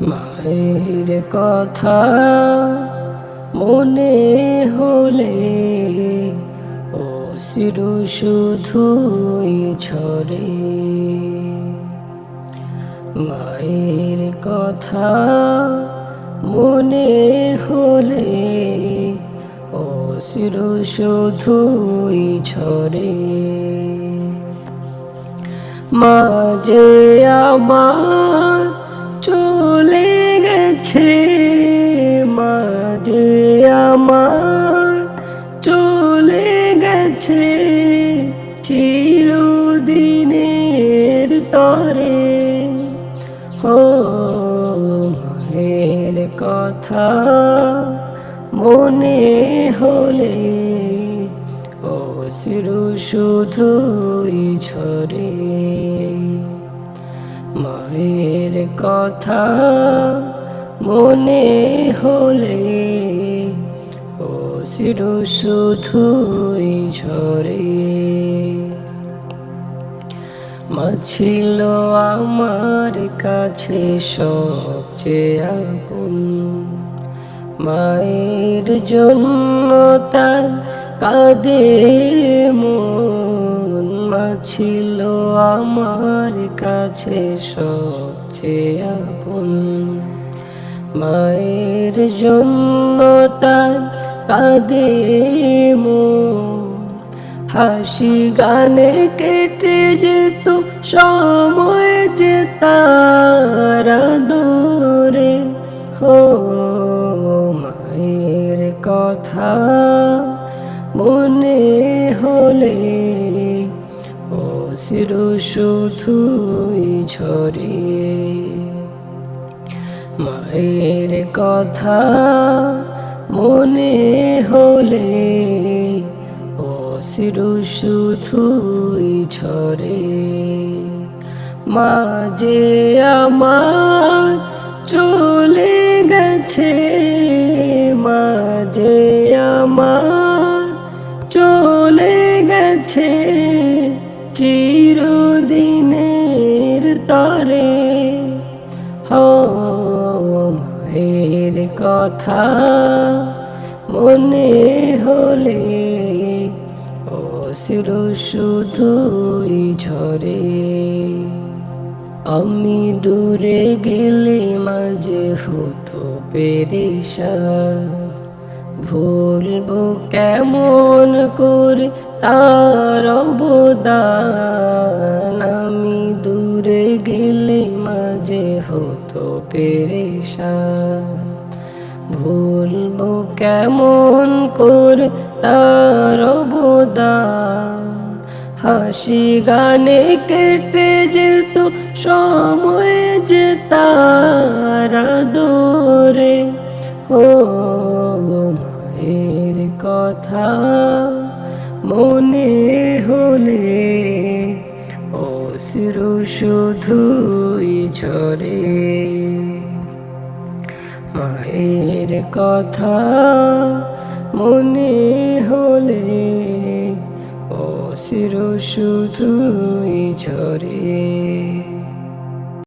মায়ের কথা মনে হলে ও শিরু শুধুই ছড়ে। মায়ের কথা মনে হলে ও শিরু শুধুই ছড়ে। মাঝে আমার আমার চলে গেছে চিরদিনের তরে। হো মায়ের কথা মনে হলে ও শিরু শুধুই ছড়ে মায়ের কথা মনে হলে শিরু শুধুই ঝরে মা ছিল আমার কাছে সবচেয়ে আপন। মায়ের জন্য তার কাঁদে মন। মাছিল আমার কাছে সবচেয়ে আপন। মায়ের জন্য তার কাঁদে মন। হাসি গানে কেটে যেত, সময় যে তারা দূরে হো মায়ের কথা মনে হলে ও শিরু শুধুই ঝরে মায়ের কথা মনে হলে ও শিরু শুধুই ঝরে। মাঝে আমার চলে গেছে, মাঝে আমার চলে গেছে চিরদিনের তরে। হো কথা মনে হলে শিরু শুধুই ঝরে। আমি দূরে গেলে মাঝে হতো পেরেশা। ভুলবো কেমন করে তার অবদান? ভুলবো কেমন করে তার অবদান? হাসি গানে কেটে যেত সময় যে তারা দূরে ও মায়ের কথা মনে হলে ও শুধুই ঝরে। কথা মনে হলে ও শিরো শুধুই ঝরে।